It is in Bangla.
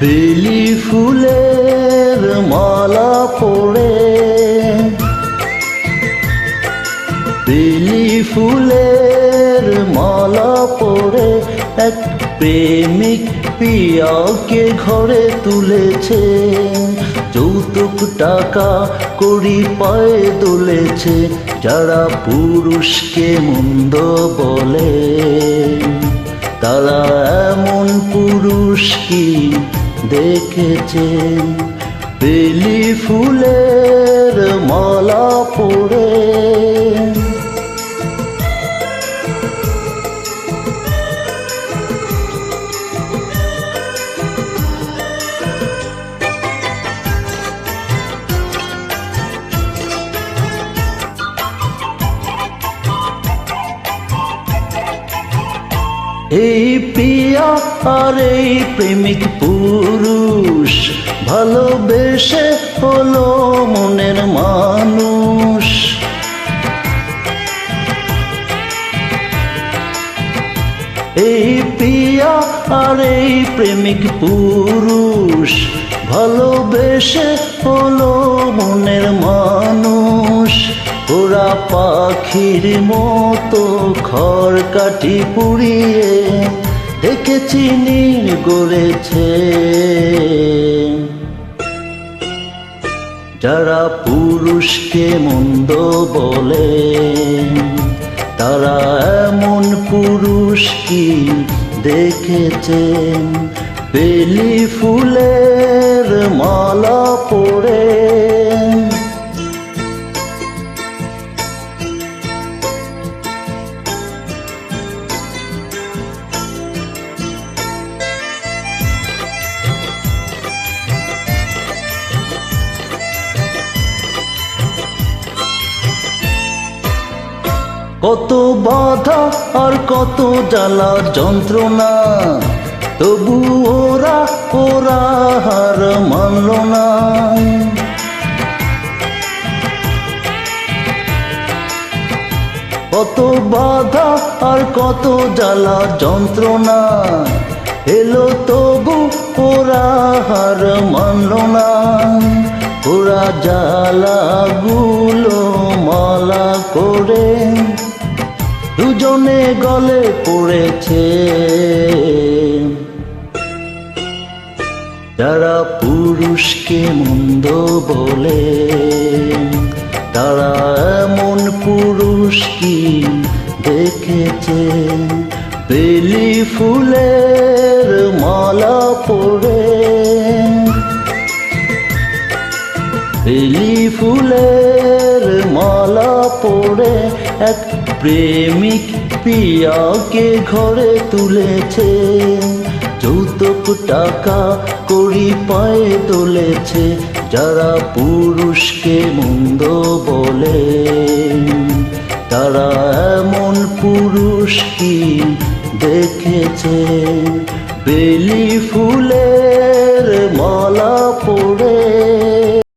বেলি ফুলের মালা পড়ে। বেলি ফুলের মালা পড়ে, এক প্রেমিক পিয়াকে ঘরে তুলেছে। যৌতুক টাকা করি পায়ে তুলেছে, যারা পুরুষকে মন্দ বলে। তারা এমন পুরুষ কি? দেখেছেন বেলি ফুলের মালা পড়ে এই প্রিয়া আর এই প্রেমিক পুরুষ, ভালোবেসে হলো মনের মানুষ। এই প্রিয়া আর এই প্রেমিক পুরুষ, ভালোবেসে হলো মনের মানুষ। পাখির মতো খড় কাটি পুড়িয়ে দেখেছি নীল গড়েছে। যারা পুরুষকে মন্দ বলে, তারা এমন পুরুষ কি দেখেছেন? বেলি ফুলের মালা পড়ে কত বাধা আর কত জ্বালা যন্ত্রণা। তবু ওরা ওরা হার মানল না। কত বাধা আর কত জ্বালা যন্ত্রণা। এলো তবু ওরা হার মানল না। ওরা জ্বালাগুলো মালা করে দুজনে গলে পড়েছে। যারা পুরুষকে মন্দ বলে, তারা এমন পুরুষ কি দেখেছে? বেলি ফুলের মালা পড়ে বেলি ফুলের মালা পড়ে এক প্রেমিক পিয়াকে ঘরে তুলেছে, যৌতুক টাকা করি পায়ে তুলেছে, যারা পুরুষকে মন্দ বলে। তারা এমন পুরুষ কি দেখেছে? বেলি ফুলের মালা পড়ে